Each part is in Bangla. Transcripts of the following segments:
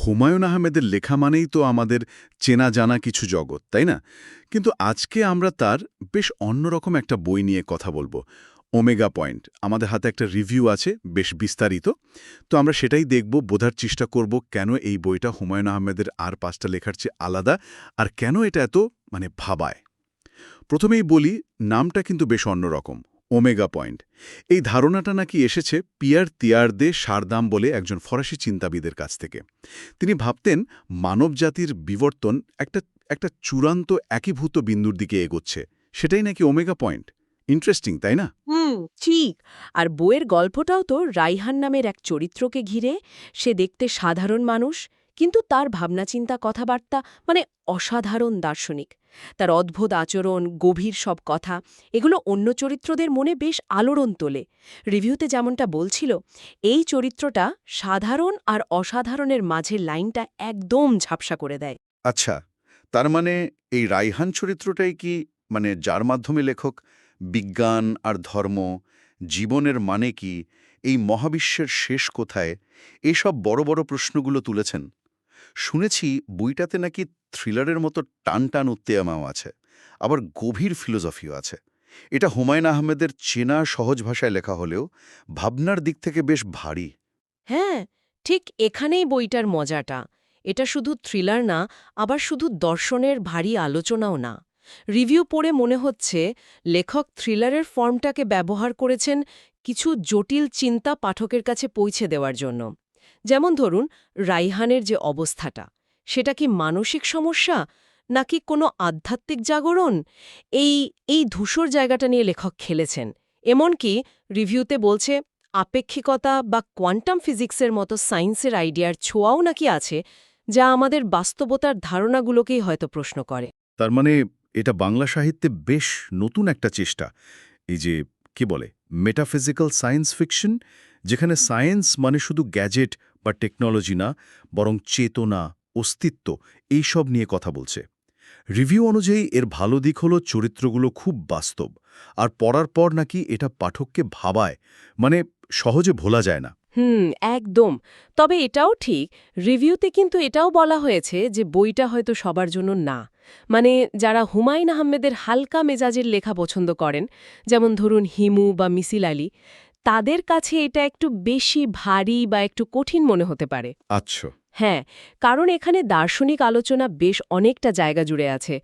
হুমায়ুন আহমেদের লেখা মানেই তো আমাদের চেনা জানা কিছু জগৎ, তাই না? কিন্তু আজকে আমরা তার বেশ অন্যরকম একটা বই নিয়ে কথা বলব, ওমেগা পয়েন্ট। আমাদের হাতে একটা রিভিউ আছে, বেশ বিস্তারিত। তো আমরা সেটাই দেখব, বোঝার চেষ্টা করব কেন এই বইটা হুমায়ুন আহমেদের আর পাঁচটা লেখার চেয়ে আলাদা আর কেন এটা এত মানে ভাবায়। প্রথমেই বলি, নামটা কিন্তু বেশ অন্যরকম ওমেগা পয়েন্ট। এই ধারণাটা নাকি এসেছে পিয়ার তিয়ারদে সারদাম বলে একজন ফরাসি চিন্তাবিদের কাছ থেকে। তিনি ভাবতেন মানবজাতির বিবর্তন একটা একটা চূড়ান্ত একীভূত বিন্দুর দিকে এগোচ্ছে। সেটাই নাকি ওমেগা পয়েন্ট? ইন্টারেস্টিং, তাই না? হুম, ঠিক। আর বইয়ের গল্পটাও তো রাইহান নামের এক চরিত্রকে ঘিরে। সে দেখতে সাধারণ মানুষ, কিন্তু তার ভাবনাচিন্তা, কথাবার্তা মানে অসাধারণ দার্শনিক। তার অদ্ভুত আচরণ, গভীর সব কথা, এগুলো অন্য চরিত্রদের মনে বেশ আলোড়ন তোলে। রিভিউতে যেমনটা বলছিল, এই চরিত্রটা সাধারণ আর অসাধারণের মাঝের লাইনটা একদম ঝাপসা করে দেয়। আচ্ছা তার মানে এই রাইহান চরিত্রটাই কি মানে যার মাধ্যমে লেখক বিজ্ঞান আর ধর্ম, জীবনের মানে কি, এই মহাবিশ্বের শেষ কোথায়, এসব বড় বড় প্রশ্নগুলো তুলেছেন। শুনেছি বইটাতে নাকি থ্রিলারের মতো টান টান উত্তেয়ামাও আছে, আবার গভীর ফিলোসফিও আছে। এটা হুমায়ুন আহমেদের চেনা, সহজ ভাষায় লেখা হলেও ভাবনার দিক থেকে বেশ ভারী। হ্যাঁ ঠিক এখানেই বইটার মজাটা। এটা শুধু থ্রিলার না, আবার শুধু দর্শনের ভারী আলোচনাও না। রিভিউ পড়ে মনে হচ্ছে লেখক থ্রিলারের ফর্মটাকে ব্যবহার করেছেন কিছু জটিল চিন্তা পাঠকের কাছে পৌঁছে দেওয়ার জন্য। যেমন ধরুন, রাইহানের যে অবস্থাটা। সেটা কি মানসিক সমস্যা নাকি কোনো আধ্যাত্মিক জাগরণ? এই এই ধূসর জায়গাটা নিয়ে লেখক খেলেছেন। এমনকি রিভিউতে বলছে, আপেক্ষিকতা বা কোয়ান্টাম ফিজিক্সের মতো সায়েন্সের আইডিয়ার ছোঁয়াও নাকি আছে যা আমাদের বাস্তবতার ধারণাগুলোকেই হয়তো প্রশ্ন করে। তার মানে এটা বাংলা সাহিত্যে বেশ নতুন একটা চেষ্টা। এই যে, কি বলে মেটাফিজিক্যাল সায়েন্স ফিকশন যেখানে সায়েন্স মানে শুধু গ্যাজেট বা টেকনোলজি না, বরং চেতনা অস্তিত্ব এই সব নিয়ে কথা বলছে। রিভিউ অনুযায়ী এর ভালো দিক হলো চরিত্রগুলো খুব বাস্তব আর পড়ার পর নাকি এটা পাঠককে ভাবায় মানে সহজে ভোলা যায় না। হুম একদম। তবে এটাও ঠিক রিভিউতে কিন্তু এটাও বলা হয়েছে যে বইটা হয়তো সবার জন্য না। মানে যারা হুমায়ুন আহমেদের হালকা মেজাজের লেখা পছন্দ করেন যেমন ধরুন হিমু বা মিসিল আলী তাদের কাছে এটা একটু বেশি ভারী বা একটু কঠিন মনে হতে পারে। আচ্ছা। হ্যাঁ কারণ এখানে দার্শনিক আলোচনা বেশ অনেকটা জায়গা জুড়ে আছে।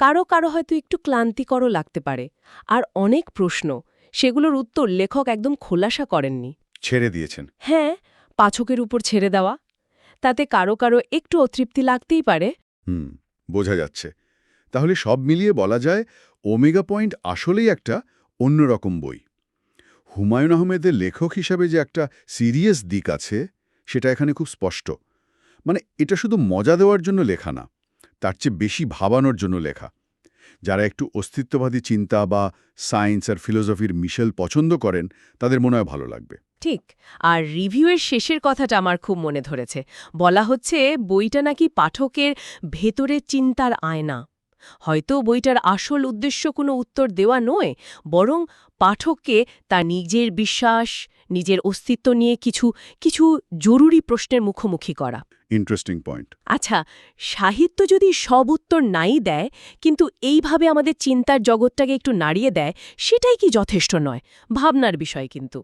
কারও কারও হয়তো একটু ক্লান্তিকরও লাগতে পারে। আর অনেক প্রশ্ন সেগুলোর উত্তর লেখক একদম খোলাসা করেননি। ছেড়ে দিয়েছেন। হ্যাঁ পাঠকের উপর ছেড়ে দেওয়া তাতে কারও কারও একটু অতৃপ্তি লাগতেই পারে। হুম বোঝা যাচ্ছে। তাহলে সব মিলিয়ে বলা যায় ওমেগা পয়েন্ট আসলেই একটা অন্যরকম বই। হুমায়ুন আহমেদের লেখক হিসাবে যে একটা সিরিয়াস দিক আছে সেটা এখানে খুব স্পষ্ট। মানে এটা শুধু মজা দেওয়ার জন্য লেখা না, তার চেয়ে বেশি ভাবানোর জন্য লেখা। যারা একটু অস্তিত্ববাদী চিন্তা বা সায়েন্স আর ফিলোসফির মিশেল পছন্দ করেন, তাদের মনে হয় ভালো লাগবে। ঠিক, আর রিভিউয়ের শেষের কথাটা আমার খুব মনে ধরেছে। বলা হচ্ছে বইটা নাকি পাঠকের ভেতরে চিন্তার আয়না। হয়তো বইটার আসল উদ্দেশ্য কোনো উত্তর দেওয়া নয় বরং পাঠককে তার নিজের বিশ্বাস নিজের অস্তিত্ব নিয়ে কিছু কিছু জরুরি প্রশ্নের মুখোমুখি করা। ইন্টারেস্টিং পয়েন্ট আচ্ছা সাহিত্য যদি সব উত্তর নাই দেয় কিন্তু এইভাবে আমাদের চিন্তার জগৎটাকে একটু নাড়িয়ে দেয় সেটাই কি যথেষ্ট নয়? ভাবনার বিষয় কিন্তু।